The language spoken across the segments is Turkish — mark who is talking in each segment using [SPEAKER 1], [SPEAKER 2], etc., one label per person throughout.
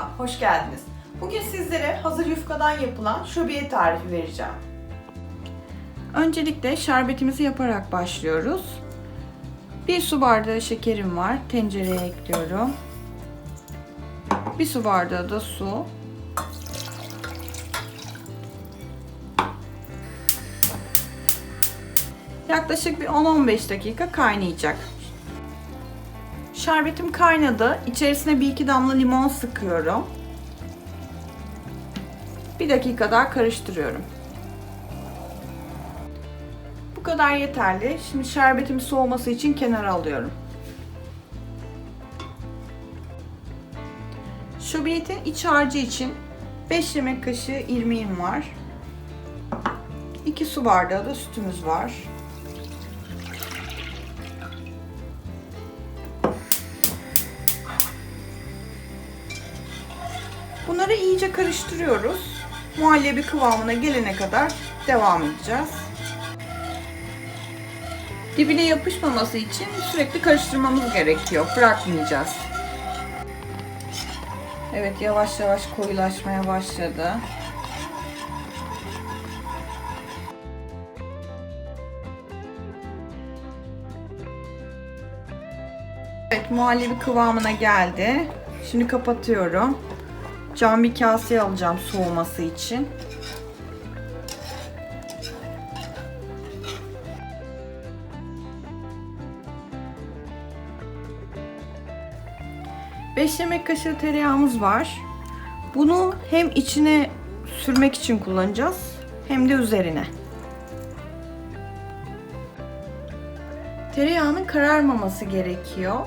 [SPEAKER 1] Merhaba, hoş geldiniz. Bugün sizlere hazır yufkadan yapılan şöbiye tarifi vereceğim. Öncelikle şerbetimizi yaparak başlıyoruz. Bir su bardağı şekerim var. Tencereye ekliyorum. Bir su bardağı da su. Yaklaşık bir 10-15 dakika kaynayacak. Şerbetim kaynadı. İçerisine bir iki damla limon sıkıyorum. Bir dakika daha karıştırıyorum. Bu kadar yeterli. Şimdi şerbetim soğuması için kenara alıyorum. Şöbiyetin iç harcı için 5 yemek kaşığı irmiğim var. 2 su bardağı da sütümüz var. Bunları iyice karıştırıyoruz. Muhallebi kıvamına gelene kadar devam edeceğiz. Dibine yapışmaması için sürekli karıştırmamız gerekiyor. Bırakmayacağız. Evet yavaş yavaş koyulaşmaya başladı. Evet muhallebi kıvamına geldi. Şimdi kapatıyorum. Cam bir kaseye alacağım soğuması için. Beş yemek kaşığı tereyağımız var. Bunu hem içine sürmek için kullanacağız hem de üzerine. Tereyağının kararmaması gerekiyor.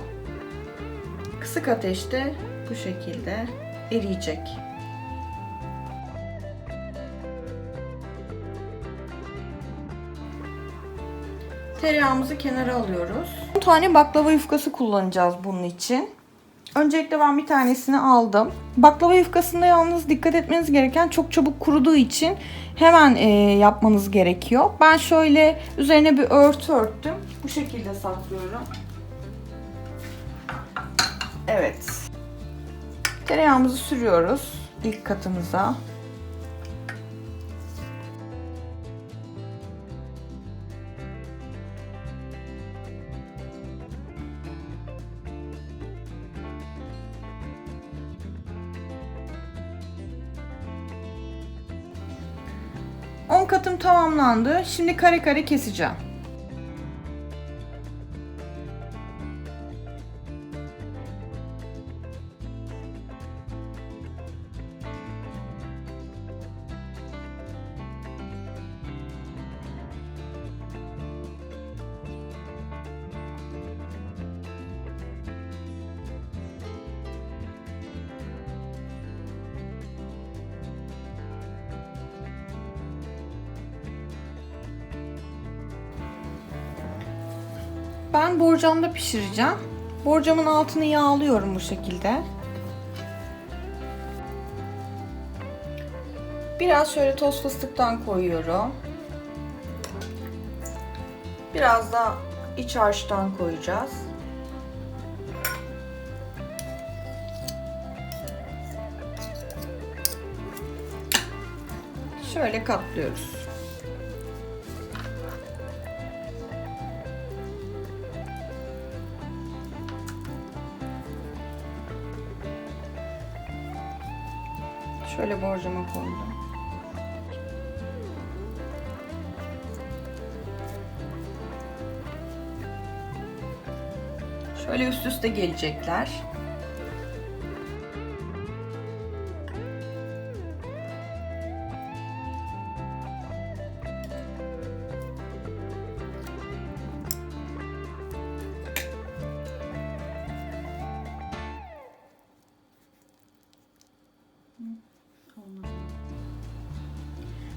[SPEAKER 1] Kısık ateşte bu şekilde eriyecek. Tereyağımızı kenara alıyoruz. 10 tane baklava yufkası kullanacağız bunun için. Öncelikle ben bir tanesini aldım. Baklava yufkasında yalnız dikkat etmeniz gereken çok çabuk kuruduğu için hemen e, yapmanız gerekiyor. Ben şöyle üzerine bir örtü örttüm. Bu şekilde saklıyorum. Evet. Tereyağımızı sürüyoruz ilk katımıza. On katım tamamlandı. Şimdi kare kare keseceğim. Ben borcamda pişireceğim. Borcamın altını yağlıyorum bu şekilde. Biraz şöyle toz fıstıktan koyuyorum. Biraz da iç harçtan koyacağız. Şöyle katlıyoruz. Şöyle borcama koydum. Şöyle üst üste gelecekler.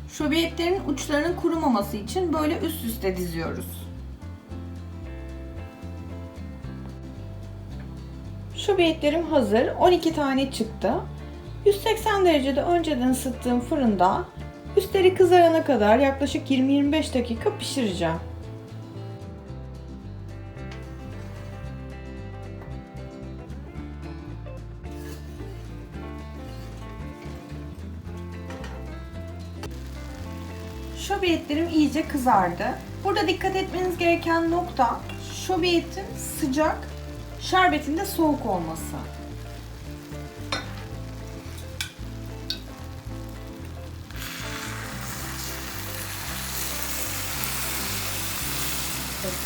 [SPEAKER 1] Şöbiyetlerin uçlarının kurumaması için böyle üst üste diziyoruz. Şöbiyetlerim hazır. 12 tane çıktı. 180 derecede önceden ısıttığım fırında üstleri kızarana kadar yaklaşık 20-25 dakika pişireceğim. Şöbiyetlerim iyice kızardı. Burada dikkat etmeniz gereken nokta şöbiyetin sıcak, şerbetin de soğuk olması.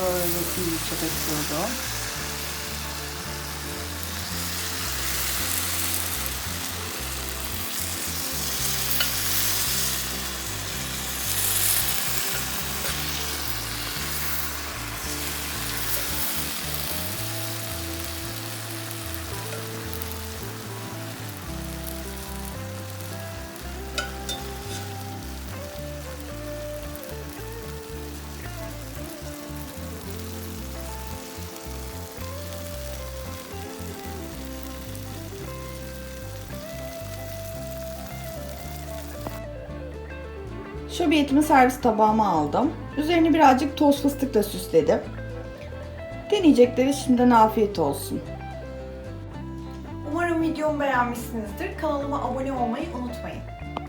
[SPEAKER 1] Böyle iyice bekliyorum. Şöbiyetimi servis tabağıma aldım. Üzerini birazcık toz fıstıkla süsledim. Deneyecekleri şimdiden afiyet olsun. Umarım videomu beğenmişsinizdir. Kanalıma abone olmayı unutmayın.